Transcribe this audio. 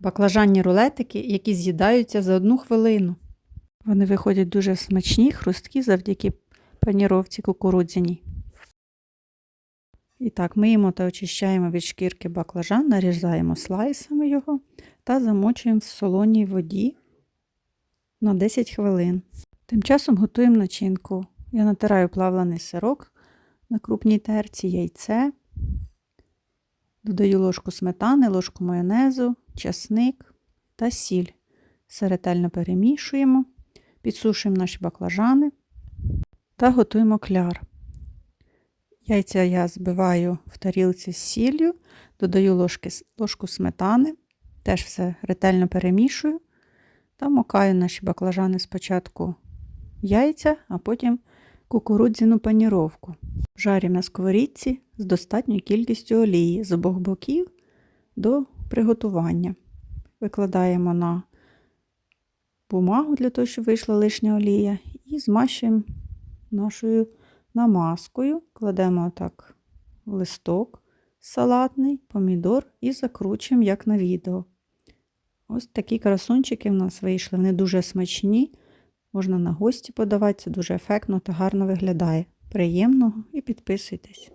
Баклажанні рулетики, які з'їдаються за одну хвилину. Вони виходять дуже смачні, хрусткі завдяки паніровці кукурудзяній. І так, миємо та очищаємо від шкірки баклажан, нарізаємо слайсами його та замочуємо в солоній воді на 10 хвилин. Тим часом готуємо начинку. Я натираю плавлений сирок на крупній терці, яйце, додаю ложку сметани, ложку майонезу, часник та сіль. Все ретельно перемішуємо, підсушуємо наші баклажани та готуємо кляр. Яйця я збиваю в тарілці з сіллю, додаю ложки, ложку сметани, теж все ретельно перемішую та мокаю наші баклажани спочатку яйця, а потім кукурудзяну паніровку. Жарю на сковорідці з достатньою кількістю олії з обох боків до приготування. Викладаємо на бумагу для того, щоб вийшла лишня олія, і змащуємо нашою намазкою, кладемо отак листок салатний, помідор і закручуємо, як на відео. Ось такі красунчики в нас вийшли. Вони дуже смачні. Можна на гості подавати, це дуже ефектно та гарно виглядає. Приємного і підписуйтесь.